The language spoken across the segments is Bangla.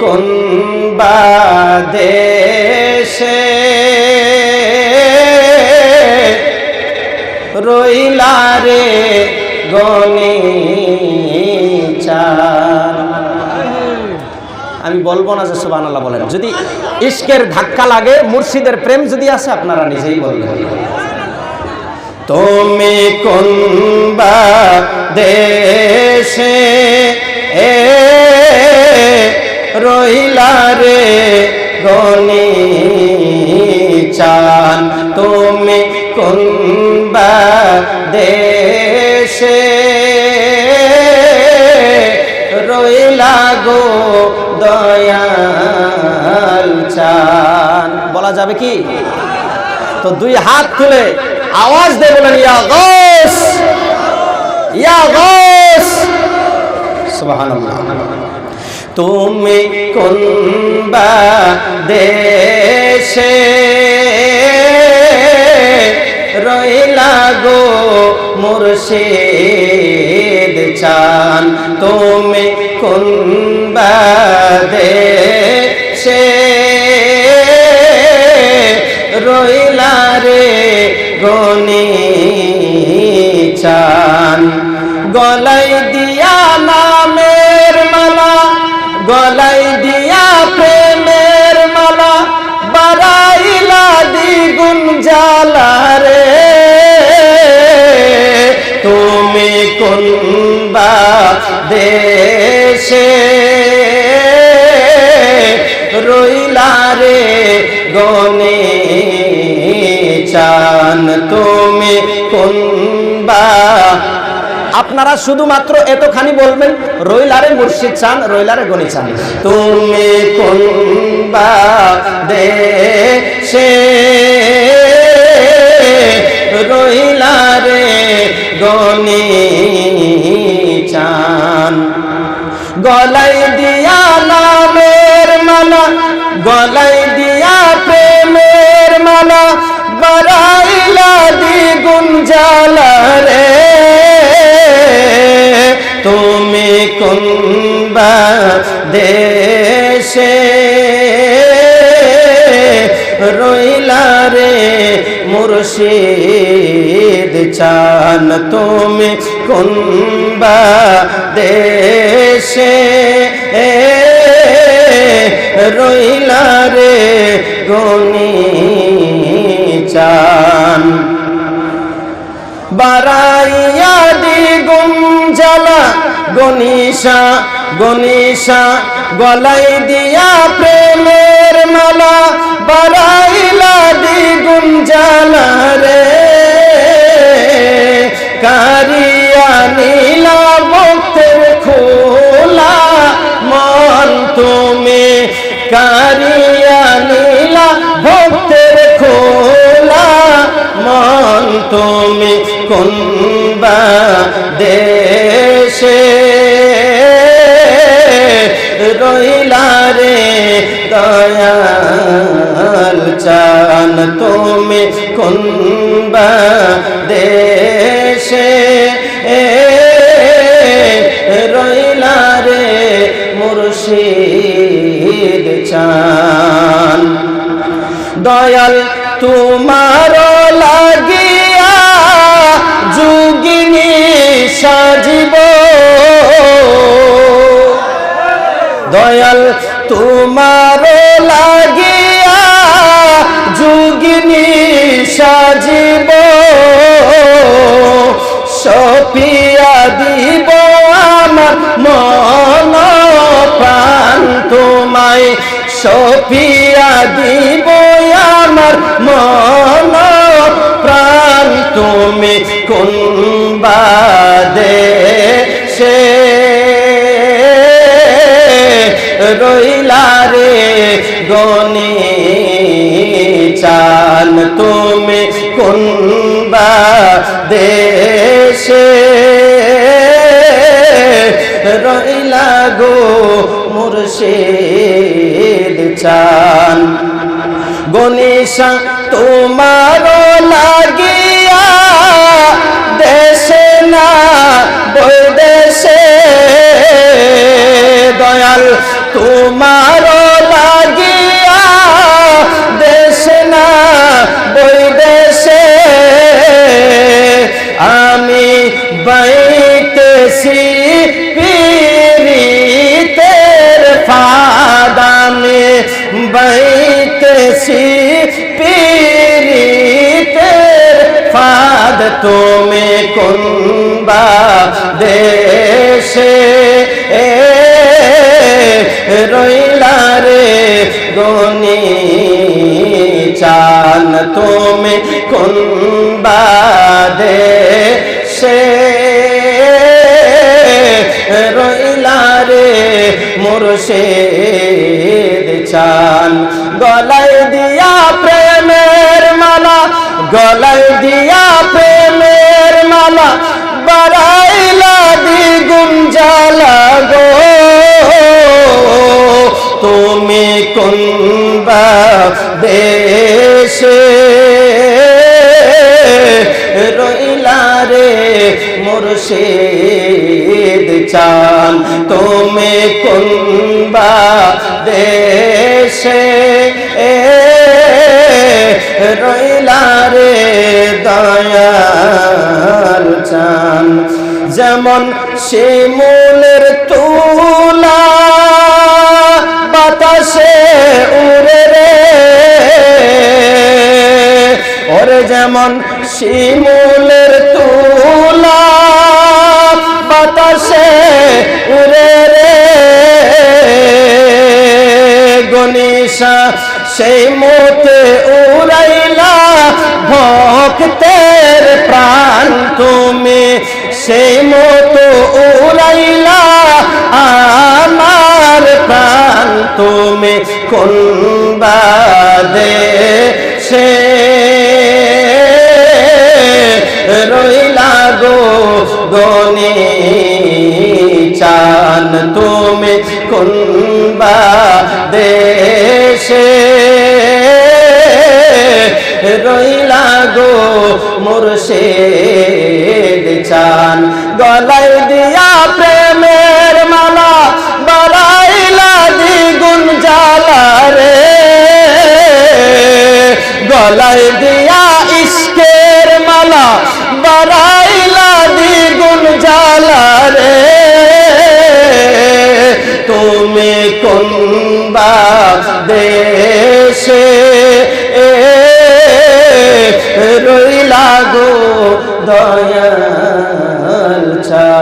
কোন দেশে রইলা রে গনি আমি বলব না যে সুবান আল্লাহ বলেন। যদি ইশকের ধাক্কা লাগে, মুর্শিদের প্রেম যদি আছে, আপনারা নিজেই বলবেন। তুমি কোন দেশে এ রইলা রে গনি চান, তুমি কোন দেশে? রইলা গো দয়াল চান। বলা যাবে কি? তো দুই হাত তুলে আওয়াজ দিয়ে বলেন, ইয়া গস ইয়া গস। সুবহানাল্লাহ। তুমি কোন দেশে রইলা গো মুর্শিদ চান? তুমি কোন দেশে রইলা রে গনি চান? গলাই দিয়া চান তুমি আপনারা শুধুমাত্র এতখানি বলবেন রইলারে মুর্শিদ চান রইলারে গনি চান। তুমি কোন দেশে রইলারে গনি চান? গলাই দিয়া নামের মালা গলাই মুর্শিদ, চান তুমি কোন দেশে? এ রইলা রে গনি চান। বারাইয়া দ্বিগুণ জ্বালা গনিশা গনিশা গলাই দিয়া প্রেমের মালা, বারাইলা দ্বিগুণ জ্বালা রে। কারিয়া নীলা ভক্তের খোলা মন তুমি। কারিয়া নীলা ভক্তের খোলা মন তুমি। কোন দেশে কোন দেশে রইলা রে মুর্শিদ চান। দয়াল তোমার লাগিয়া যুগিনী সাজিব। দয়াল তোমার লাগিয়া যুগিনী সাজিব সপিয়া দিব আমার মন প্রাণ তোমায়। সপিয়া দিব আমার মন প্রাণ তুমি কোন দেশে? রইলা রে গনি তুমি কোন দেশে রইলা গো মুর্শিদ চান। গনিশা তোমার লাগিয়া দেশে না, বৈদেশে। দয়াল, তোমার বাইতেছি পিরিতে ফাদ তুমি কুনবা দেশে? এ রইলা রে গনি চান তুমি কুনবা দেশে? রইলা রে মুর্শিদ চান। গলায় দিয়া প্রেমের মালা, গলায় দিয়া প্রেমের মালা, বাড়াইলা দ্বিগুণ জ্বালা গো। তুমি কোন দেশে রইলা রে মুর্শিদ চান? তুমি কোন বা দেশে রইলা রে দয়াল চান। যেমন শিমুলের তুলা, বাতাসে উড়ে রে। ওরে যেমন শিমুলের তুলা, বাতাসে উড়ে রে। গনিশা সেই মতে উড়াইলা ভক্তের প্রাণ তুমি। সেই মতো উড়াইলা আমার প্রাণ তুমি। কোন বাদে সে রইলা গো চান তুমি কোন বা দেশে রইলা গো মুর্শিদ চান। গলায় দিয়া প্রেমের মালা বাড়াইলা দ্বিগুণ জ্বালা রে। গলায়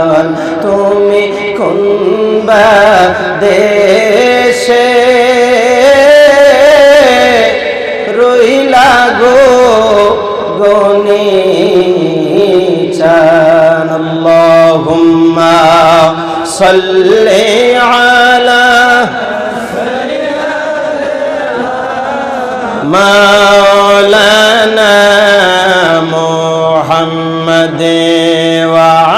জান তুমি কোনবা দেশে রইলা গো গনি চান আল্লাহুম্মা সাল্লি আলা مولانا محمد وعلى